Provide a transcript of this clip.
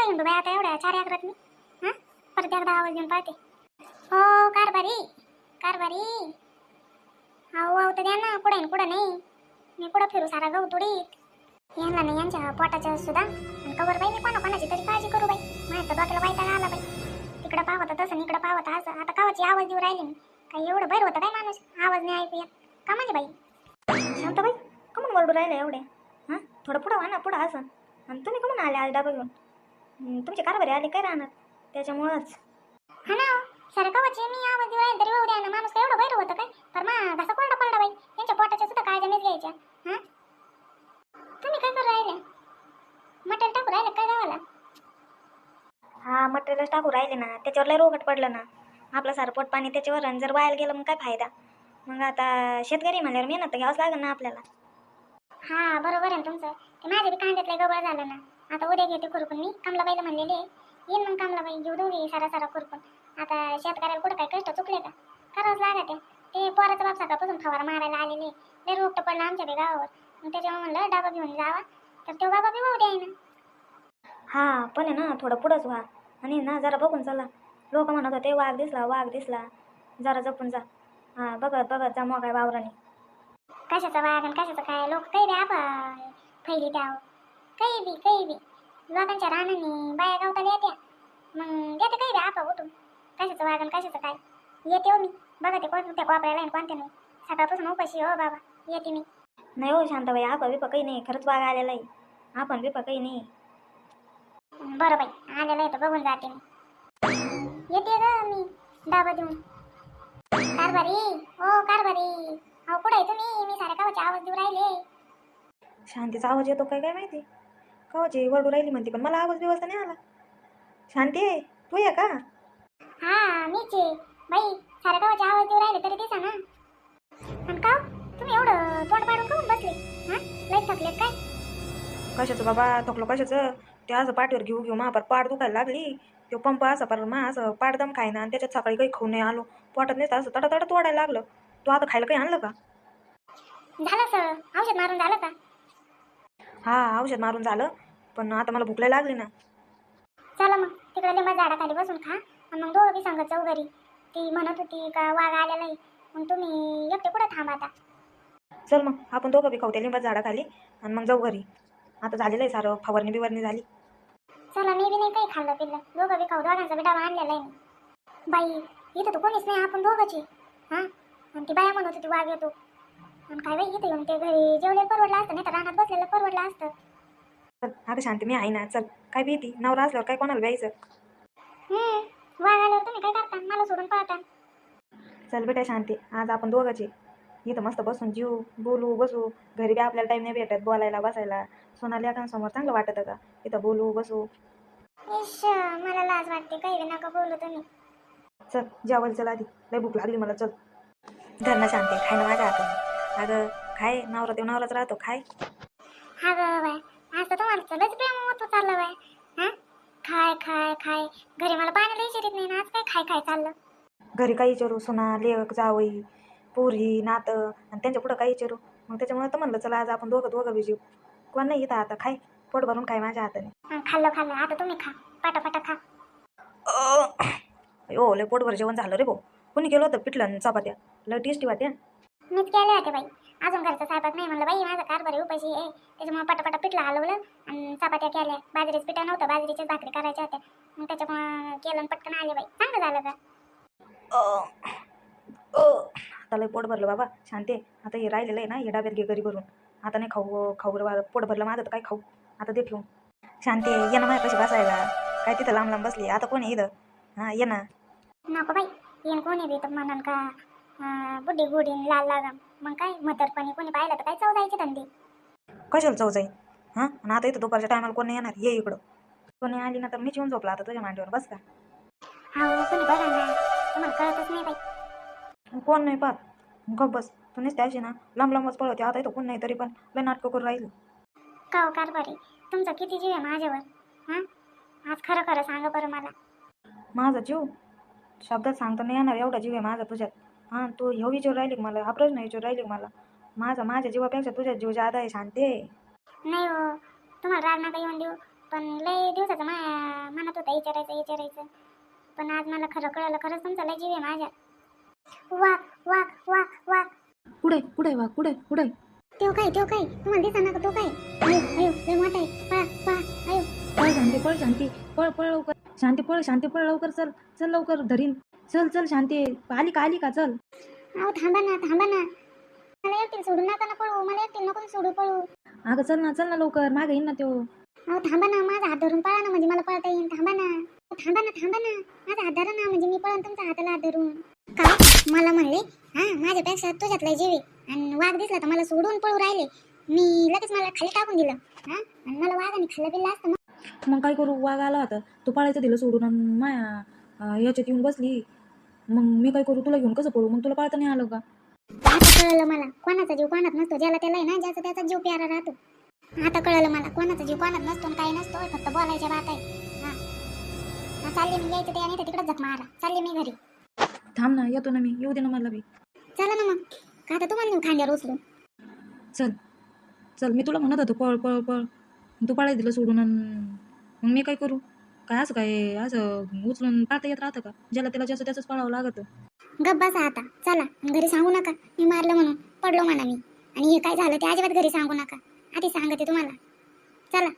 कुठे हिंडू बाई आता एवढ्या चार अकरात मी? हां? परत एकदा आवाज घेऊन पाहते. हो कारभारी. कारभारी. अहो अहो तर द्या ना कुठे आहे कुठं नाही. मी कुठं फिरू सारा गहू तुडीत यांना नाही यांच्या पोटाच्या सुद्धा. आणि कवर बाई मी कोणा कोणाची तरी काळजी करू बाई. माझ्या तर डोक्याला वाईटा आला बाई. तिकडं पावत तसं इकडं पावत असं. आता कावाची आवाज देऊ राहिली मी? काही एवढं बैर होतं काय माणूस. आवाज नाही ऐकू या का म्हणजे बाई? शांत बाई. कमून वरडू राहिलं एवढे. हां? थोडं पुढं व्हा ना पुढं असं. आणि तुम्ही कमून आले आज डबा घेऊन तुमचे कारभारी आले काय राहणार त्याच्यामुळंच. हा ना कवाची मी तरी ना माणूस काय एवढं बैर होतं काय? तर मा कसा कोरडा पडला बाई. त्यांच्या पोटाच्या सुद्धा काळजा मीच घ्यायच्या. हां? तुम्ही काय करू राहिले? टाकू राहिले काय गावाला? हा मटेरियल टाकू राहिले ना. त्याच्यावर लय रोगट पडलं ना. आपलं सारं पोट पाणी त्याच्यावर आणि जर वाया गेलं मग काय फायदा? मग आता शेतकरी म्हणल्यावर मेहनत तर घ्यावंच लागेल ना आपल्याला. हा बरोबर आहे ना तुमचं. ते माझ्या बी कांद्यातलं गबळ झालं ना. आता उद्या घेते खुरपून. मी कमलाबाईला म्हणलेले येईन मग कमलाबाई घेऊ दोघी सारा सारा खुरपून. आता शेतकऱ्याला कुठं काय कष्ट चुकले का? करावंच लागत. ते पोराचा बाप सकाळपासून फवारा मारायला आलेले. लय रोगट पडलं आमच्या बी गावावर. मग त्याच्यामुळे म्हणलं डबा घेऊन जावा. तर तो बाबा बी भाऊ द्याय ना. हा पण आहे ना थोडं पुढंच व्हा. आणि ना जरा बघून चला. लोक म्हणत होते वाघ दिसला वाघ दिसला. जरा जपून जा. हा बघत बघत जा मग काय वावराने. कशाचा वाघ आणि कशाचं काय? लोक काही आपा फैली द्यावं काही बी काही बी. लोकांच्या रानांनी बाया गावताला येत्या. मग देते काही बी आपा उठून. कशाचं वाघ आणि कशाचं काय? येते हो मी. बघा ते कोणत्या कोपऱ्याला आणि कोणत्या नाही. सकाळपासून उपाशी हो बाबा. येते मी. नाही हो शांताबाई आपा बिपा काही नाही. खरंच वाघ आलेला आहे. आपण बिपा काही नाही. बरं बाई आलेलं आहे तर बघून जाते मी. येते ग मी. डाबा देऊन. कारभारी. हो कारभारी. अहो कुठे आहे तुम्ही? मी साऱ्या गावाचे आवाज देऊ राहिले. शांतीचा आवाज येतो काय काय माहिती? कवाची वरडू राहिली म्हणते पण मला आवाज व्यवस्था नाही आला. शांती आहे? तू ये का? हा मीच आहे. बाई साऱ्या गावाचे आवाज देऊ राहिले तरी दिसा ना. आणि का हो? तुम्ही एवढं तोंड पाडून काऊन बसले? हा? लय थकलेत काय? कशाचं बाबा थकलो कशाचं? ते असं पाठीवर घेऊ घेऊ मा पर पाठ दुखायला लागली. तो पंप असं पर मा असं पाठदम खायना आणि त्याच्यात सकाळी काही खाऊन नाही आलो. पोटात नाही असं तडा तडा तोडायला लागलं. तू आता खायला काही आणलं का? झालं सर. औषध मारून झालं का? हा औषध मारून झालं. पण आता मला भूक लागली ना. चला मग तिकडे लिंबा झाडाखाली बसून खा. आणि मग दोघं बी सांगत जाऊ घरी. ती म्हणत होती का वाघ आलेला आहे. मग तुम्ही एकटे कुठं थांबा आता? चल मग आपण दोघं बी खाऊ त्या लिंबाच्या झाडाखाली आणि मग जाऊ घरी. आता झालेलं आहे सारं फवारणी बिवारणी झाली. चला मी बी नाही काही खाल्लं पिल्लं. दोघं बी खाऊ दोघांचा बी डबा आणलेला आहे मी. बाई इथं तर कोणीच नाही आपण दोघंची. हां? आणि ती बाया म्हणत होती वाघ येतो. आणि काय बाई इथं येऊन ते घरी जेवलेलं परवडलं असतं नाही तर रानात बसलेलं परवडलं असतं. चल अगं शांती मी आहे ना चल. काय भीती? नवरा असल्यावर काय कोणाला व्यायचं हम्म, वाघ आल्यावर तुम्ही काय करता? मला सोडून पळता. चल बेटा शांती आज आपण दोघंचे इथं मस्त बसून जीव बोलू बसू. घरी बी आपल्याला टाईम नाही भेटत बोलायला बसायला. सोनाली समोर चांगलं वाटतं का इथं बोलू बसू. इश मला लाज वाटते. काही नका बोलू तुम्ही. चल जेवायला चल आधी. लय भूक लागली मला चल. धर ना शांती खाय ना माझ्या हाताने अगं खाय नवरा देव नवराच राहतो खाय. हा ग बाय आज तर तुम्हाला चलच प्रेम महत्त्व चाललं बाय हा? खाय खाय खाय. घरी मला पाण्याला विचारित नाही ना. आज काय खाय खाय चाललं? घरी काही विचारू? सोना लेक जावई पोरी नातं. आणि त्यांच्या पुढं काही विचारू? मग त्याच्यामुळे तर म्हणलं चला आज आपण दोघं दोघं जीव कोण नाही येतं आता. खाय. पोट भरून खाय माझ्या हाताने. हं, खाल्लं खाल्लं. आता तुम्ही खा. पटापटा खा. हो लय पोटभर जेवण झालं रे भाऊ. कोणी केलं होतं पिठलं आणि चपात्या? लय टेस्टी वाट्या मीच केले होते बाई. अजून घरचा स्वयंपाक नाही म्हणलं बाई माझा कारभारी उपाशी आहे. त्याच्यामुळे पटापटा पिठलं हलवलं आणि चपात्या केल्या. बाजरीच पिठं नव्हतं बाजरीच्याच भाकरी करायच्या होत्या. मग त्याच्यामुळं केलं पटकन आले बाई. चांगलं झालं का? आता लय पोट भरलं बाबा. शांती आहे. आता हे राहिलेलं आहे ना हे डाब्यात घे घरी भरून. आता नाही खाऊ खाऊ पोट भरलं माझं तर काय खाऊ? आता दे ठेवून शांती आहे, ये ना माझ्या कशी बसायला. काय तिथं लांब लांब बसली? आता कोणी इथं? हां ये ना. नको बाई येण कोणी बी? तर म्हणून का बुड्डी गुडी लाल लागम मग काय म्हातारपणी कोणी पाहिलं तर काय चव जायची धंदे? कशाला चव जाईल हां? आणि आता इथं दुपारच्या टायमाला कोणी येणार? ये इकडं. कोणी आली ना तर मीच येऊन झोपला आता तुझ्या मांडीवर बस का? हा कोणी बघा ना. तुम्हाला कळतच नाही बाई. कोण नाही पाहत. गप बस. तू नुसते अशी ना लांब लांबच पळवते. आता इथं कोण नाही तरी पण लय नाटकं करून राहील. का हो कारभारी तुमचा किती जीव आहे माझ्यावर? हां? आज खरं खरं सांगा बरं मला. माझा जीव? शब्दात सांगता नाही येणार. एवढा जीव आहे माझा तुझ्यात. हां तू ह्यो विचार राहिली का मला? हा प्रश्न विचार राहिली का मला? माझा माझ्या जीवापेक्षा तुझ्या जीव जादा आहे शांती नाही हो तुम्हाला राग नका येऊन देऊ. पण लय दिवसाचं मा म्हणत होता विचारायचं विचारायचं. पण आज मला खरं कळलं खरंच तुमचा लय जीव आहे माझ्या. वाघ वाघ वाघ वाघ. पुढे पुढे वा पुढे पुढे. तो काय तो काय? तुम्हाला दिसा ना का तो काय? अयो अयो लय मोठा आहे. पळा पळा अयो. पळ शांती पळ शांती. पळ पळ लवकर. शांती पळ शांती पळ लवकर चल चल लवकर धरीन. चल चल शांती. आली का आली का? चल. अहो थांबा ना थांबा ना. मला एकटील सोडून नका ना पळू. मला एकटील नको ना सोडू पळू. अगं चल ना चल ना लवकर. मागे येईन ना तो. अहो थांबा ना. माझा हात धरून पळा ना. म्हणजे मला पळता येईल थांबा ना. अहो, थांबा ना थांबा ना. माझा हात धरा ना. म्हणजे मी पळन तुमचा हाताला हात धरून. काय मला म्हणले हा माझ्यापेक्षा तुझ्यातला जीव आणि वाघ दिसला तर मला सोडून पळू राहिले. मी लगेच मला खाली टाकून दिलं. हा? आणि मला वाघाने खाल्लं बिल्लं असतं मग मग काय करू? वाघ आला होता. तू पाळायचं दिलं सोडून आणि माया अं, याच्यात येऊन बसली. मग मी काय करू? तुला घेऊन कसं पडू मग तुला पाळता नाही आलं का? आता कळलं मला. कोणाचा जीव कोणात नसतो? ज्याला त्याला आहे ना ज्याचा त्याचा जीव प्यारा राहतो. आता कळलं मला. कोणाचा जीव कोणात नसतो आणि काही नसतो. फक्त बोलायच्या बात आहे. हा. हा, चालले मी. यायचं ते आणि तिकडे झक मारा. चालले मी घरी. थांब ना येतो ना मी. येऊ दे ना मला बी. चला ना मग. का आता तुम्हाला नेऊ खांद्यावर उचलून? चल. चल मी तुला म्हणत होतो पळ पळ पळ. तू पाळायचं दिलं सोडून आणि मग मी काय करू? काय असं काय असं उचलून पाळता येत राहतं का? ज्याला त्याला जसं त्याचंच पळावं लागतं. गप्पा बसा आता. चला घरी सांगू नका. मी मारलं म्हणून पडलो म्हणा मी. आणि हे काय झालं ते अजिबात घरी सांगू नका. आधी सांगते तुम्हाला. चला.